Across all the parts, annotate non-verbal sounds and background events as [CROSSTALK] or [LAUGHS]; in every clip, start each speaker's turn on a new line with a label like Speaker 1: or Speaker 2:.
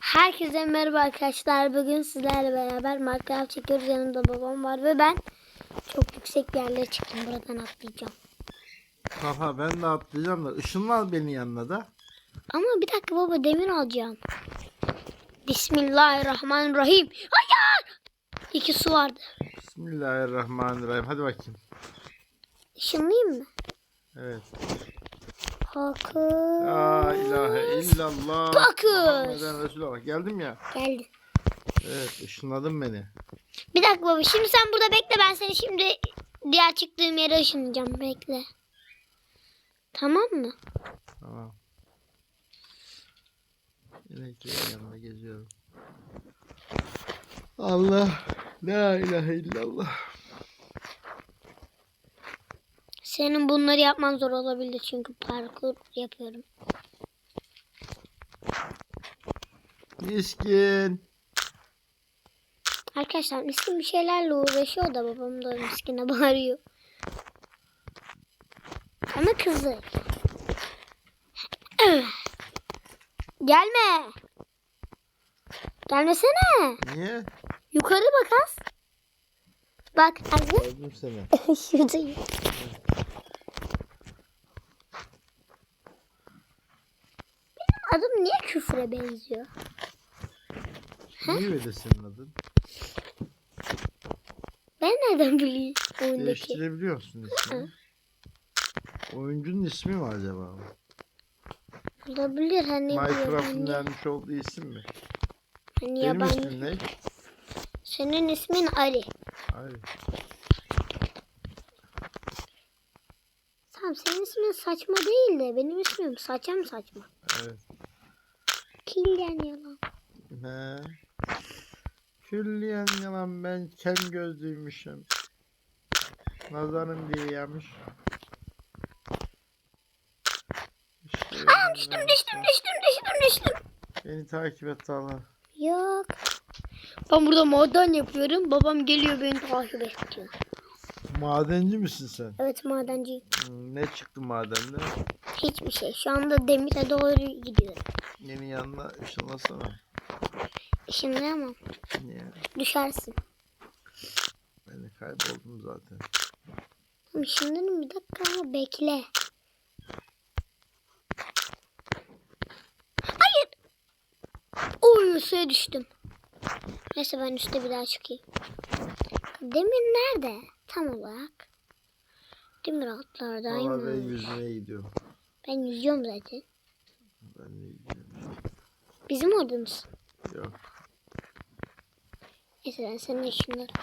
Speaker 1: Herkese merhaba arkadaşlar. Bugün sizlerle beraber Minecraft çekiyoruz. Yanımda babam var ve ben çok yüksek bir yerlere çıktım. Buradan atlayacağım.
Speaker 2: Kafa ben de atlayacağım da ışınlan beni yanına da.
Speaker 1: Ama bir dakika baba demir alacağım. Bismillahirrahmanirrahim. Hayır! İki su vardı.
Speaker 2: Bismillahirrahmanirrahim. Hadi bakayım.
Speaker 1: Işınlayayım mı?
Speaker 2: Evet.
Speaker 1: Hakkı.
Speaker 2: La ilahe illallah.
Speaker 1: Bakın.
Speaker 2: Muhammeden Resulullah. Geldim ya.
Speaker 1: Geldi.
Speaker 2: Evet ışınladın beni.
Speaker 1: Bir dakika baba. Şimdi sen burada bekle. Ben seni şimdi diğer çıktığım yere ışınlayacağım. Bekle. Tamam mı?
Speaker 2: Tamam. İneklerin yanında geziyorum. Allah. La ilahe illallah.
Speaker 1: Senin bunları yapman zor olabilir çünkü parkur yapıyorum.
Speaker 2: Miskin.
Speaker 1: Arkadaşlar miskin bir şeylerle uğraşıyor da babam da miskine bağırıyor. Sana kızı. Gelme. Gelmesene.
Speaker 2: Niye?
Speaker 1: Yukarı bak az. Bak az.
Speaker 2: Gördüm seni. [LAUGHS]
Speaker 1: Şuradayım. Adım niye küfre benziyor?
Speaker 2: Niye öyle senin adın?
Speaker 1: Ben nereden bileyim oyundaki?
Speaker 2: Değiştirebiliyor musun ismini? Oyuncunun ismi mi acaba?
Speaker 1: Olabilir hani
Speaker 2: Minecraft'ın
Speaker 1: yabancı.
Speaker 2: vermiş olduğu isim mi?
Speaker 1: Hani
Speaker 2: Benim
Speaker 1: yabancı.
Speaker 2: ismim ne?
Speaker 1: Senin ismin Ali.
Speaker 2: Hayır.
Speaker 1: Tamam senin ismin saçma değil de benim ismim saça mı saçma?
Speaker 2: Evet.
Speaker 1: Kilden yalan.
Speaker 2: He. Külliyen yalan ben kem gözlüymüşüm. Nazarım diye yemiş. İşte
Speaker 1: Aa düştüm düştüm düştüm düştüm düştüm.
Speaker 2: Beni takip et Talha.
Speaker 1: Yok. Ben burada maden yapıyorum. Babam geliyor beni takip ediyor.
Speaker 2: Madenci misin sen?
Speaker 1: Evet madenciyim.
Speaker 2: Hmm, Ne çıktı madende?
Speaker 1: Hiçbir şey. Şu anda demire doğru gidiyorum.
Speaker 2: Yeni yanına ışınlasana.
Speaker 1: Işınlayamam.
Speaker 2: Niye?
Speaker 1: Düşersin.
Speaker 2: Ben de kayboldum zaten.
Speaker 1: Tamam ışınlanın bir dakika ama bekle. Hayır. Oy suya düştüm. Neyse ben üstte bir daha çıkayım. Demir nerede? Tam olarak. Demir
Speaker 2: Valla
Speaker 1: altlardayım.
Speaker 2: ben yüzmeye gidiyorum.
Speaker 1: Ben yüzüyorum zaten.
Speaker 2: Ben de gidiyorum.
Speaker 1: Bizim mısın?
Speaker 2: Yok.
Speaker 1: Neyse ben seni ışınlarım.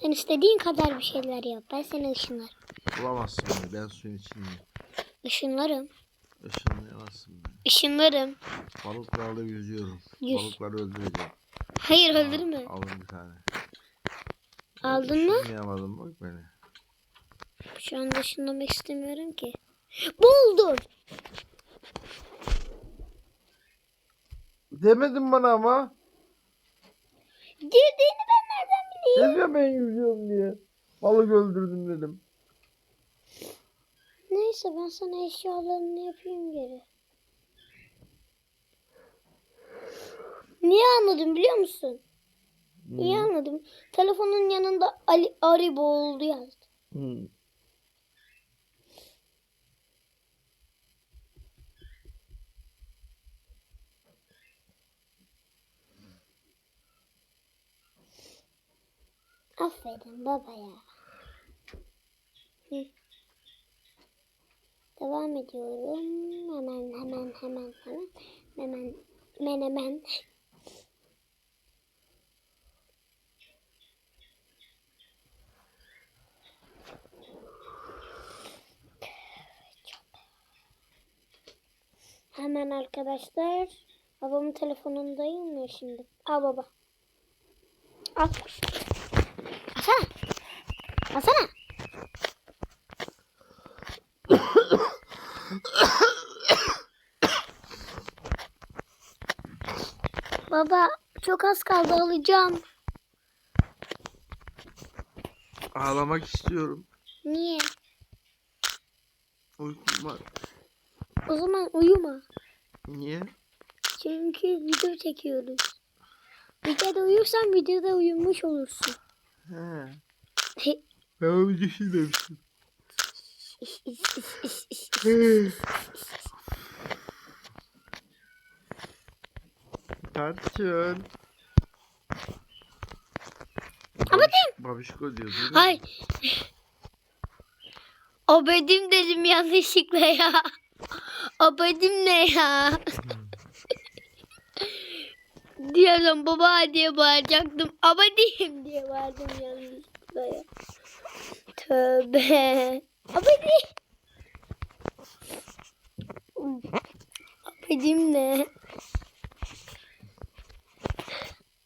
Speaker 1: Sen istediğin kadar bir şeyler yap. Ben seni ışınlarım.
Speaker 2: Bulamazsın beni. Ben suyun içindeyim.
Speaker 1: Işınlarım.
Speaker 2: Işınlayamazsın beni.
Speaker 1: Işınlarım.
Speaker 2: Balıklarla yüzüyorum.
Speaker 1: Yüz.
Speaker 2: Balıkları öldüreceğim.
Speaker 1: Hayır öldürme.
Speaker 2: Alın bir tane.
Speaker 1: Aldın mı?
Speaker 2: Işınlayamadım bak beni.
Speaker 1: Şu anda ışınlamak istemiyorum ki. Buldum.
Speaker 2: Demedin bana ama.
Speaker 1: Girdiğini ben nereden bileyim?
Speaker 2: Ne diyor ben yüzüyorum diye. Balık öldürdüm dedim.
Speaker 1: Neyse ben sana eşyalarını yapayım geri. Niye anladım biliyor musun? Niye anladım? Telefonun yanında Ali Aribo oldu yazdı.
Speaker 2: Hı.
Speaker 1: Aferin baba ya. Hı. Devam ediyorum. Hemen hemen hemen hemen hemen hemen hemen. Hemen arkadaşlar. Babamın telefonundayım ya şimdi. Al baba. Al. Alsana. Baba çok az kaldı alacağım.
Speaker 2: Ağlamak istiyorum.
Speaker 1: Niye?
Speaker 2: Uykum var.
Speaker 1: O zaman uyuma.
Speaker 2: Niye?
Speaker 1: Çünkü video çekiyoruz. Videoda uyursan videoda uyumuş olursun.
Speaker 2: He. [LAUGHS] Ben onu düşünmemiştim. Tarçın.
Speaker 1: Ama değil.
Speaker 2: Babişko diyor. duydun mu?
Speaker 1: Ay. Abedim dedim yanlışlıkla ya. Abedim ne ya? Diyorum baba diye bağıracaktım. Abedim diye bağırdım yanlışlıkla ya. Tövbe. Abedi. Abedim ne?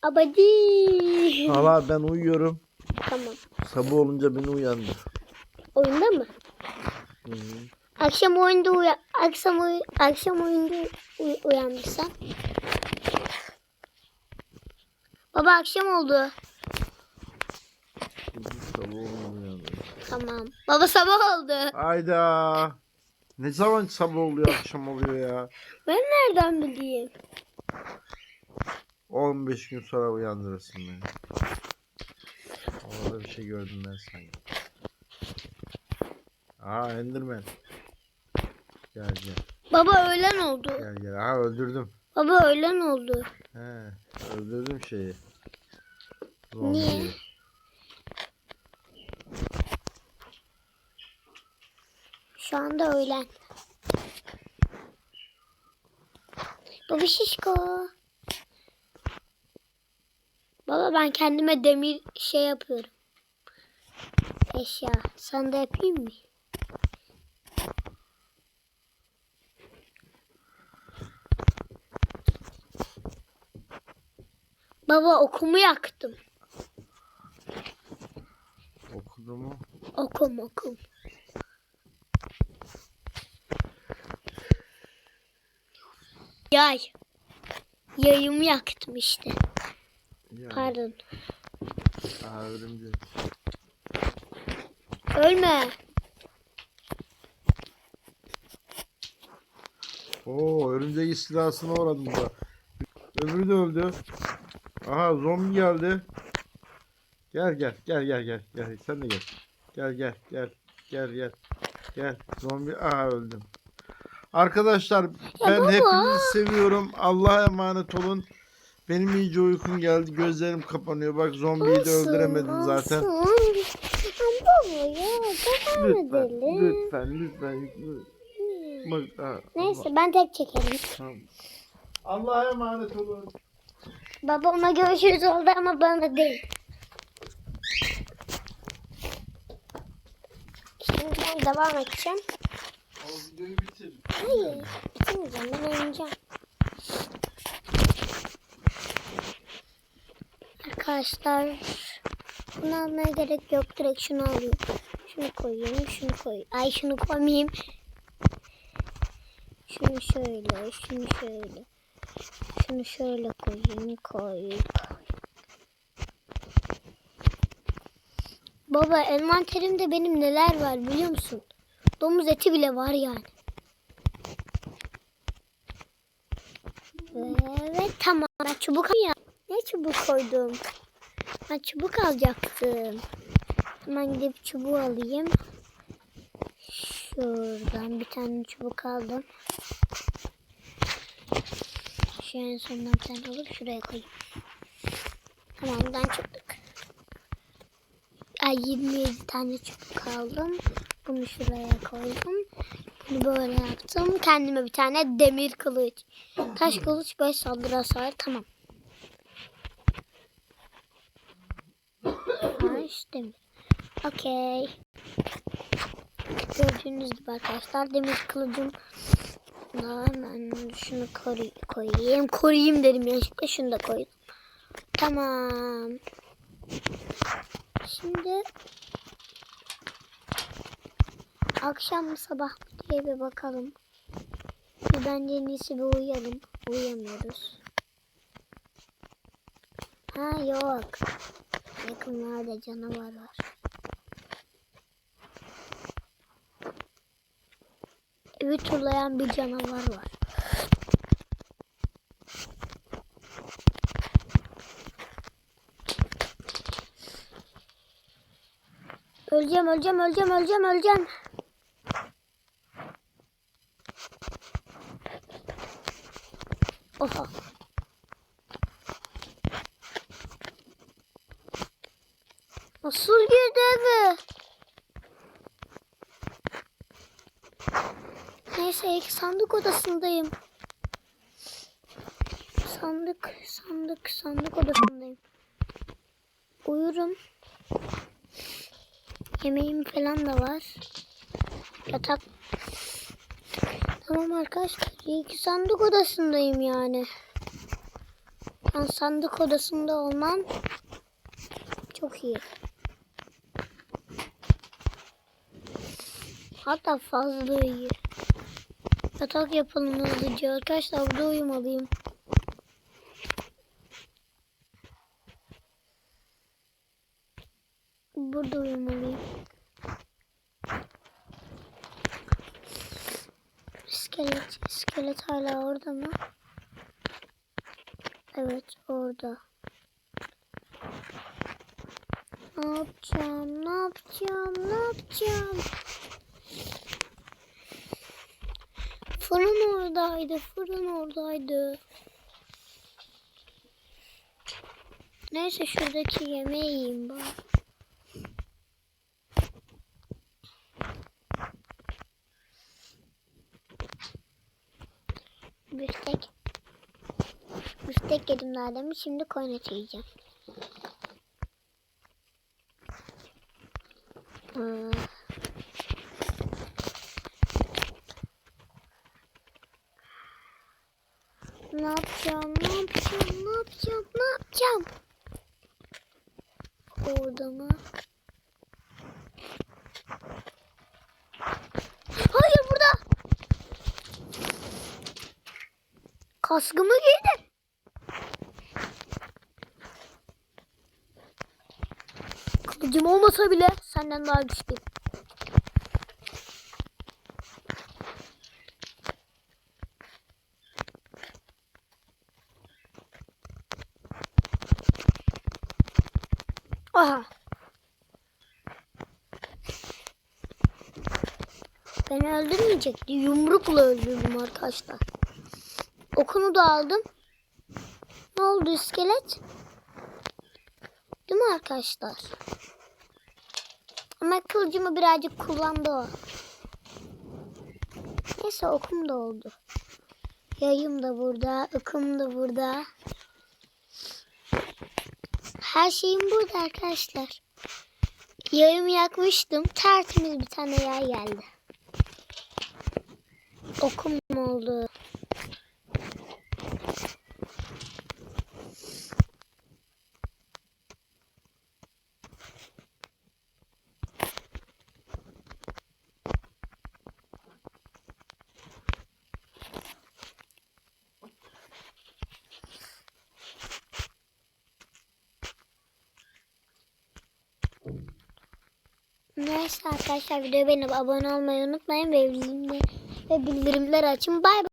Speaker 1: Abedi.
Speaker 2: Hala ben uyuyorum.
Speaker 1: Tamam.
Speaker 2: Sabah olunca beni uyandır.
Speaker 1: Oyunda mı?
Speaker 2: Hı hı.
Speaker 1: Akşam oyunda uya akşam uy akşam oyunda uy uyanmışsam. Baba akşam oldu.
Speaker 2: Sabah uyandır.
Speaker 1: Tamam. Baba sabah oldu.
Speaker 2: Ayda. Ne zaman sabah oluyor akşam oluyor ya?
Speaker 1: Ben nereden bileyim?
Speaker 2: 15 gün sonra uyandırırsın beni. Orada bir şey gördüm ben sanki. Aa Enderman. Gel gel.
Speaker 1: Baba öğlen oldu.
Speaker 2: Gel gel. Ha öldürdüm.
Speaker 1: Baba öğlen oldu.
Speaker 2: He. Öldürdüm şeyi.
Speaker 1: Niye? Şu anda öğlen. Baba şişko. Baba ben kendime demir şey yapıyorum. Eşya. Sana da yapayım mı? Baba okumu yaktım.
Speaker 2: Okudu mu?
Speaker 1: Okum okum. Yay. Yayımı yaktım işte.
Speaker 2: Yani.
Speaker 1: Pardon.
Speaker 2: Aa örümcek.
Speaker 1: Ölme.
Speaker 2: Oo örümcek istilasına uğradım da. Öbürü de öldü. Aha zombi geldi. Gel gel gel gel gel gel sen de gel. Gel gel gel gel gel. Gel zombi aha öldüm. Arkadaşlar ben
Speaker 1: baba.
Speaker 2: hepinizi seviyorum. Allah'a emanet olun. Benim iyice uykum geldi. Gözlerim kapanıyor. Bak zombiyi de öldüremedim zaten.
Speaker 1: Olsun. Ama baba ya
Speaker 2: Lütfen,
Speaker 1: edelim.
Speaker 2: lütfen, lütfen. Bak, ha,
Speaker 1: Neyse ben tek çekerim.
Speaker 2: tamam. Allah'a emanet olun.
Speaker 1: Baba ona görüşürüz oldu ama bana değil. Şimdi ben devam edeceğim. Hayır. Ben oynayacağım. Arkadaşlar bunu almaya gerek yok. Direkt şunu alayım. Şunu koyayım. Şunu koy. Ay şunu koymayayım. Şunu şöyle. Şunu şöyle. Şunu şöyle koyayım. Koy. koy. Baba envanterimde benim neler var biliyor musun? Domuz eti bile var yani. Evet tamam. Ben çubuk ya. Ne çubuk koydum? Ben çubuk alacaktım. Hemen gidip çubuğu alayım. Şuradan bir tane çubuk aldım. Şu en sondan bir tane alıp şuraya koyayım. Tamam buradan çıktık. Ay 27 tane çubuk aldım. Bunu şuraya koydum. Bunu böyle yaptım. Kendime bir tane demir kılıç. Taş kılıç 5 saldırı hasarı. Tamam. Taş demir. Okey. Gördüğünüz gibi arkadaşlar demir kılıcım hemen şunu koru- koyayım. Koruyayım dedim yanlışlıkla şunu da koydum. Tamam. Şimdi Akşam mı sabah mı diye bir bakalım. Bir bence en iyisi bir uyuyalım. Uyuyamıyoruz. Ha yok. Yakınlarda canavar var. Evi turlayan bir canavar var. Öleceğim, öleceğim, öleceğim, öleceğim, öleceğim. Oha. Nasıl girdi eve? Neyse ilk sandık odasındayım. Sandık, sandık, sandık odasındayım. Uyurum. Yemeğim falan da var. Yatak. Tamam arkadaşlar. İyi sandık odasındayım yani. Ben sandık odasında olmam çok iyi. Hatta fazla iyi. Yatak yapalım hızlıca. Arkadaşlar burada uyumalıyım. Burada uyumalıyım. İskelet, iskelet hala orada mı? Evet orada. Ne yapacağım? Ne yapacağım? Ne yapacağım? Fırın oradaydı. Fırın oradaydı. Neyse şuradaki yemeği yiyeyim bari. Büftek. Büftek yedim daha demin. Şimdi koyun eti yiyeceğim. Ne yapacağım? Ne yapacağım? Ne yapacağım? Ne yapacağım? Orada mı? Hayır burada. Kaskımı giydim. Kılıcım olmasa bile senden daha güçlüyüm. Aha. Beni öldürmeyecekti. Yumrukla öldürdüm arkadaşlar. Okunu da aldım. Ne oldu iskelet? Değil mi arkadaşlar? Ama kılıcımı birazcık kullandı o. Neyse okum da oldu. Yayım da burada, okum da burada. Her şeyim burada arkadaşlar. Yayımı yakmıştım. Tertemiz bir tane yay geldi. Okum oldu. Neyse arkadaşlar videoya beğenip abone olmayı unutmayın ve bildirimleri, açın. Bay bay.